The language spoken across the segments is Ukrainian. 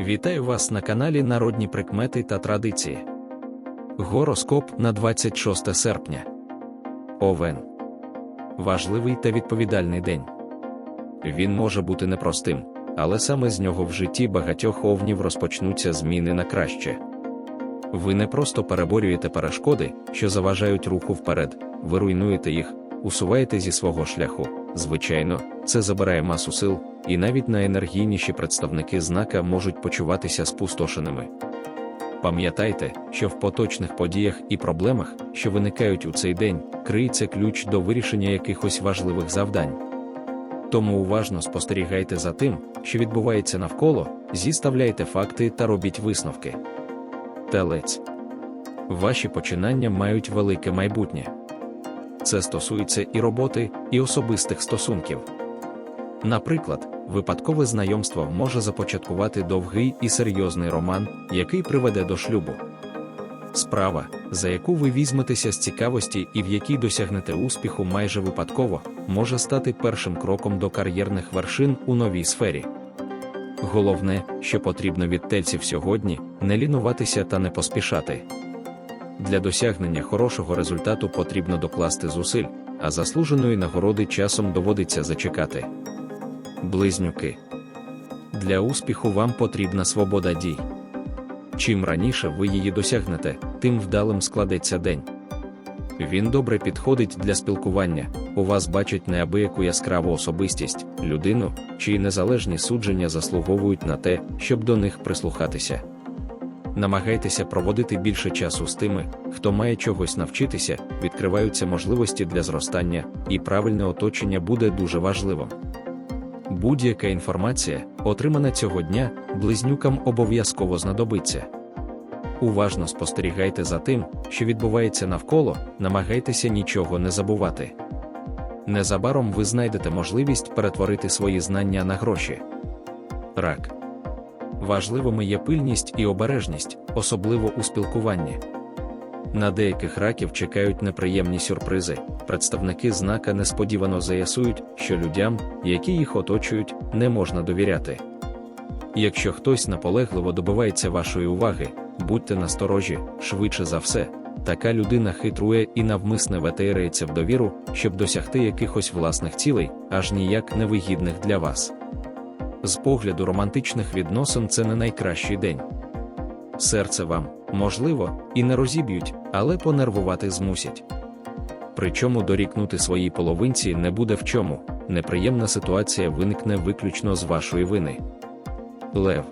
Вітаю вас на каналі Народні прикмети та традиції. Гороскоп на 26 серпня. Овен. Важливий та відповідальний день. Він може бути непростим, але саме з нього в житті багатьох овнів розпочнуться зміни на краще. Ви не просто переборюєте перешкоди, що заважають руху вперед, ви руйнуєте їх, усуваєте зі свого шляху. Звичайно, це забирає масу сил, і навіть найенергійніші представники знака можуть почуватися спустошеними. Пам'ятайте, що в поточних подіях і проблемах, що виникають у цей день, криється ключ до вирішення якихось важливих завдань. Тому уважно спостерігайте за тим, що відбувається навколо, зіставляйте факти та робіть висновки. Телець. Ваші починання мають велике майбутнє. Це стосується і роботи, і особистих стосунків. Наприклад, випадкове знайомство може започаткувати довгий і серйозний роман, який приведе до шлюбу. Справа, за яку ви візьметеся з цікавості і в якій досягнете успіху майже випадково, може стати першим кроком до кар'єрних вершин у новій сфері. Головне, що потрібно від тельців сьогодні, не лінуватися та не поспішати. Для досягнення хорошого результату потрібно докласти зусиль, а заслуженої нагороди часом доводиться зачекати. Близнюки. Для успіху вам потрібна свобода дій. Чим раніше ви її досягнете, тим вдалим складеться день. Він добре підходить для спілкування, у вас бачать неабияку яскраву особистість, людину, чиї незалежні судження заслуговують на те, щоб до них прислухатися. Намагайтеся проводити більше часу з тими, хто має чогось навчитися, відкриваються можливості для зростання, і правильне оточення буде дуже важливим. Будь-яка інформація, отримана цього дня, близнюкам обов'язково знадобиться. Уважно спостерігайте за тим, що відбувається навколо, намагайтеся нічого не забувати. Незабаром ви знайдете можливість перетворити свої знання на гроші. Рак. Важливими є пильність і обережність, особливо у спілкуванні. На деяких раків чекають неприємні сюрпризи. Представники знака несподівано заясують, що людям, які їх оточують, не можна довіряти. Якщо хтось наполегливо добивається вашої уваги, будьте насторожі, швидше за все, така людина хитрує і навмисне ветерається в довіру, щоб досягти якихось власних цілей, аж ніяк невигідних для вас. З погляду романтичних відносин це не найкращий день. Серце вам, можливо, і не розіб'ють, але понервувати змусять. Причому дорікнути своїй половинці не буде в чому, неприємна ситуація виникне виключно з вашої вини. Лев.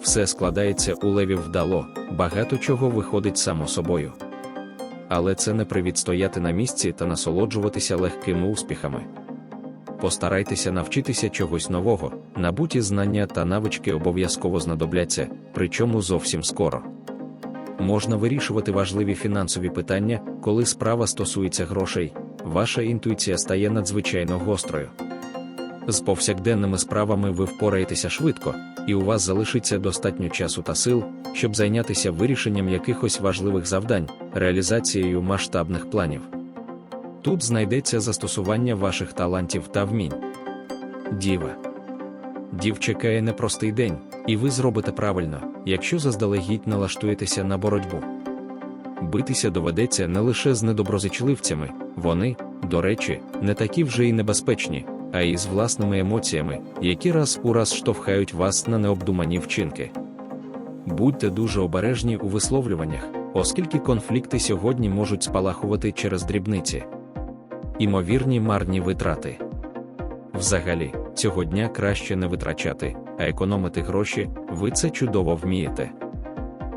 Все складається у левів вдало, багато чого виходить само собою. Але це не привід стояти на місці та насолоджуватися легкими успіхами. Постарайтеся навчитися чогось нового, набуті знання та навички обов'язково знадобляться, причому зовсім скоро. Можна вирішувати важливі фінансові питання, коли справа стосується грошей, ваша інтуїція стає надзвичайно гострою. З повсякденними справами ви впораєтеся швидко, і у вас залишиться достатньо часу та сил, щоб зайнятися вирішенням якихось важливих завдань, реалізацією масштабних планів. Тут знайдеться застосування ваших талантів та вмінь. Діва. Дів чекає непростий день, і ви зробите правильно, якщо заздалегідь налаштуєтеся на боротьбу. Битися доведеться не лише з недоброзичливцями, вони, до речі, не такі вже й небезпечні, а й з власними емоціями, які раз у раз штовхають вас на необдумані вчинки. Будьте дуже обережні у висловлюваннях, оскільки конфлікти сьогодні можуть спалахувати через дрібниці імовірні марні витрати. Взагалі, цього дня краще не витрачати, а економити гроші, ви це чудово вмієте.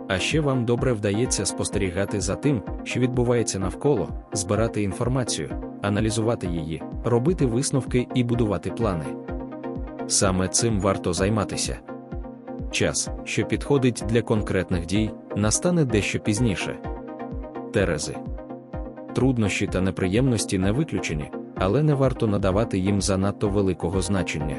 А ще вам добре вдається спостерігати за тим, що відбувається навколо, збирати інформацію, аналізувати її, робити висновки і будувати плани. Саме цим варто займатися. Час, що підходить для конкретних дій, настане дещо пізніше. Терези труднощі та неприємності не виключені, але не варто надавати їм занадто великого значення.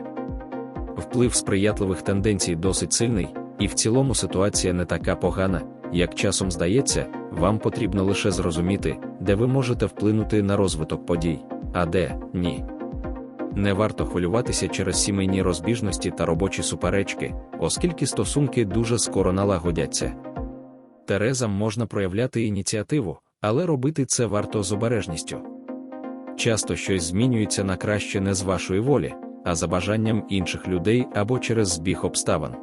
Вплив сприятливих тенденцій досить сильний, і в цілому ситуація не така погана, як часом здається, вам потрібно лише зрозуміти, де ви можете вплинути на розвиток подій, а де ні. Не варто хвилюватися через сімейні розбіжності та робочі суперечки, оскільки стосунки дуже скоро налагодяться. Терезам можна проявляти ініціативу, але робити це варто з обережністю. Часто щось змінюється на краще не з вашої волі, а за бажанням інших людей або через збіг обставин.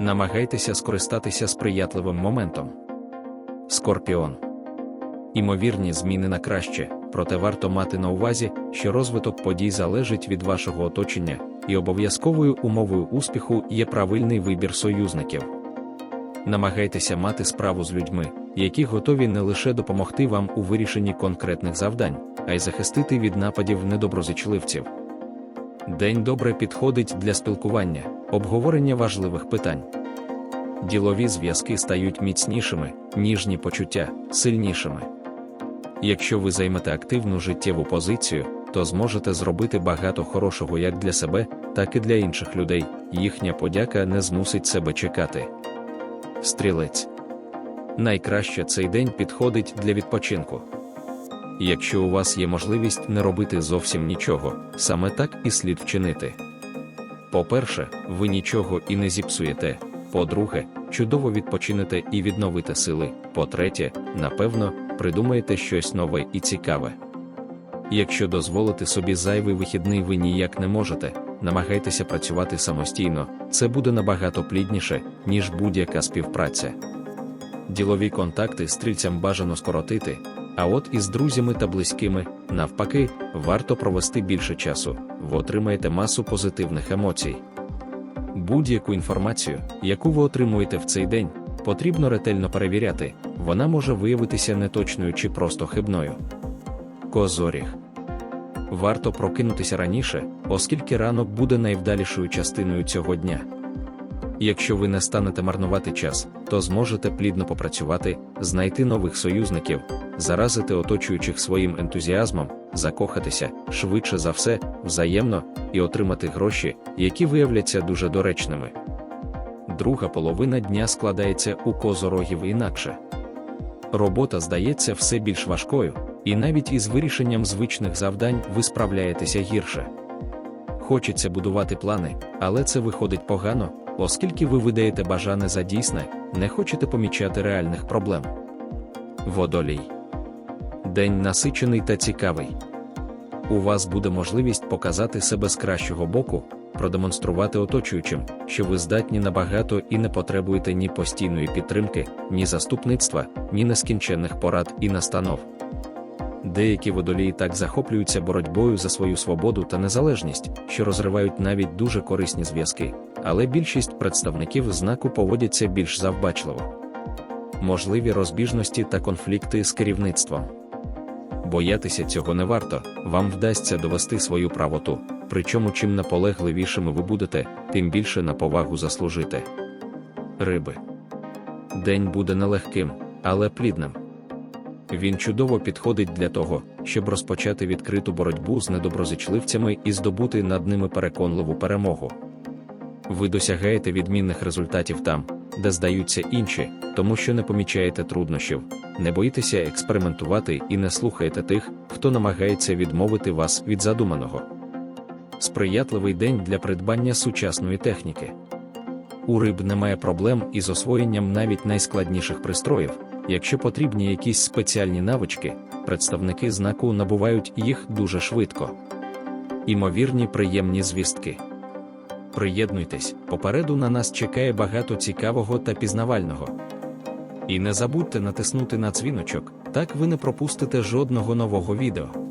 Намагайтеся скористатися сприятливим моментом. Скорпіон. Імовірні зміни на краще, проте варто мати на увазі, що розвиток подій залежить від вашого оточення, і обов'язковою умовою успіху є правильний вибір союзників. Намагайтеся мати справу з людьми, які готові не лише допомогти вам у вирішенні конкретних завдань, а й захистити від нападів недоброзичливців. День добре підходить для спілкування, обговорення важливих питань. Ділові зв'язки стають міцнішими, ніжні почуття сильнішими. Якщо ви займете активну життєву позицію, то зможете зробити багато хорошого як для себе, так і для інших людей. Їхня подяка не змусить себе чекати. Стрілець. Найкраще цей день підходить для відпочинку. Якщо у вас є можливість не робити зовсім нічого, саме так і слід вчинити. По-перше, ви нічого і не зіпсуєте. По-друге, чудово відпочинете і відновите сили. По-третє, напевно, придумаєте щось нове і цікаве. Якщо дозволити собі зайвий вихідний ви ніяк не можете, намагайтеся працювати самостійно, це буде набагато плідніше, ніж будь-яка співпраця. Ділові контакти стрільцям бажано скоротити, а от із друзями та близькими, навпаки, варто провести більше часу, ви отримаєте масу позитивних емоцій. Будь-яку інформацію, яку ви отримуєте в цей день, потрібно ретельно перевіряти, вона може виявитися неточною чи просто хибною. Козоріг. Варто прокинутися раніше, оскільки ранок буде найвдалішою частиною цього дня. Якщо ви не станете марнувати час, то зможете плідно попрацювати, знайти нових союзників, заразити оточуючих своїм ентузіазмом, закохатися швидше за все, взаємно і отримати гроші, які виявляться дуже доречними. Друга половина дня складається у козорогів інакше. Робота здається все більш важкою, і навіть із вирішенням звичних завдань ви справляєтеся гірше. Хочеться будувати плани, але це виходить погано, оскільки ви видаєте бажане за дійсне, не хочете помічати реальних проблем. Водолій. День насичений та цікавий. У вас буде можливість показати себе з кращого боку, продемонструвати оточуючим, що ви здатні на багато і не потребуєте ні постійної підтримки, ні заступництва, ні нескінченних порад і настанов. Деякі водолії так захоплюються боротьбою за свою свободу та незалежність, що розривають навіть дуже корисні зв'язки, але більшість представників знаку поводяться більш завбачливо. Можливі розбіжності та конфлікти з керівництвом. Боятися цього не варто, вам вдасться довести свою правоту, причому чим наполегливішими ви будете, тим більше на повагу заслужите. Риби. День буде нелегким, але плідним. Він чудово підходить для того, щоб розпочати відкриту боротьбу з недоброзичливцями і здобути над ними переконливу перемогу. Ви досягаєте відмінних результатів там, де здаються інші, тому що не помічаєте труднощів, не боїтеся експериментувати і не слухаєте тих, хто намагається відмовити вас від задуманого. Сприятливий день для придбання сучасної техніки. У риб немає проблем із освоєнням навіть найскладніших пристроїв. Якщо потрібні якісь спеціальні навички, представники знаку набувають їх дуже швидко. Імовірні приємні звістки. Приєднуйтесь, попереду на нас чекає багато цікавого та пізнавального. І не забудьте натиснути на дзвіночок, так ви не пропустите жодного нового відео.